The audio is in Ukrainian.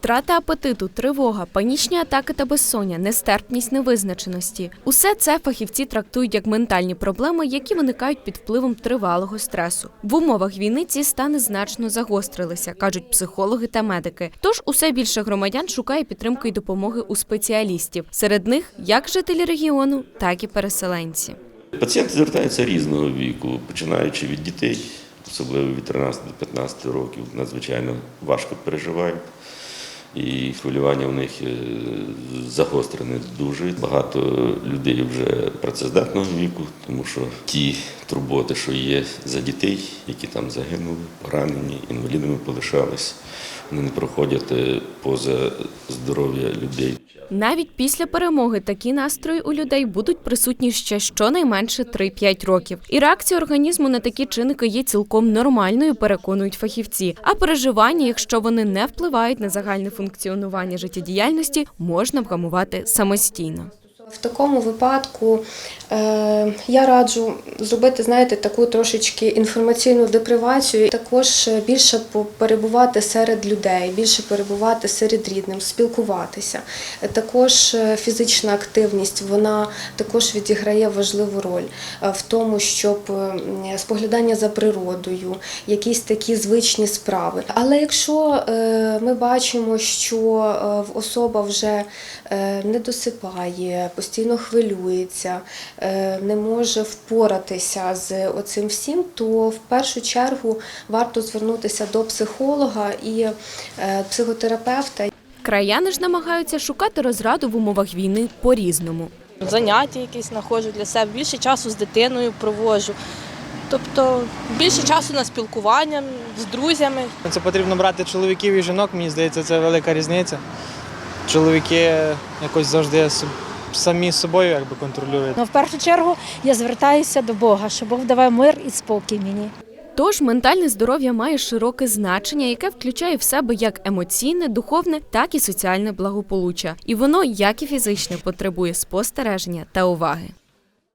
Втрата апетиту, тривога, панічні атаки та безсоння, нестерпність невизначеності усе це фахівці трактують як ментальні проблеми, які виникають під впливом тривалого стресу. В умовах війни ці стани значно загострилися, кажуть психологи та медики. Тож усе більше громадян шукає підтримки й допомоги у спеціалістів. Серед них як жителі регіону, так і переселенці. Пацієнти звертаються різного віку, починаючи від дітей, особливо від 13 до 15 років, надзвичайно важко переживають. І хвилювання в них е, загострене дуже. Багато людей вже працездатного віку, тому що ті турботи, що є за дітей, які там загинули, поранені, інвалідами полишались, вони не проходять е, поза здоров'я людей. Навіть після перемоги такі настрої у людей будуть присутні ще щонайменше 3-5 років. І реакція організму на такі чинники є цілком нормальною, переконують фахівці. А переживання, якщо вони не впливають на загальне функціонування життєдіяльності, можна вгамувати самостійно. В такому випадку е, я раджу зробити, знаєте, таку трошечки інформаційну депривацію, також більше перебувати серед людей, більше перебувати серед рідних, спілкуватися. Також е, фізична активність вона також відіграє важливу роль е, в тому, щоб споглядання за природою, якісь такі звичні справи. Але якщо е, ми бачимо, що особа вже не досипає, постійно хвилюється, е, не може впоратися з оцим всім, то в першу чергу варто звернутися до психолога і е, психотерапевта. Краяни ж намагаються шукати розраду в умовах війни по-різному. заняття якісь знаходжу для себе, більше часу з дитиною проводжу. Тобто більше часу на спілкування з друзями. Це потрібно брати чоловіків і жінок, мені здається, це велика різниця. Чоловіки якось завжди самі собою якби контролюють. Ну, в першу чергу я звертаюся до Бога, щоб Бог давав мир і спокій мені. Тож ментальне здоров'я має широке значення, яке включає в себе як емоційне, духовне, так і соціальне благополуччя. І воно, як і фізичне, потребує спостереження та уваги.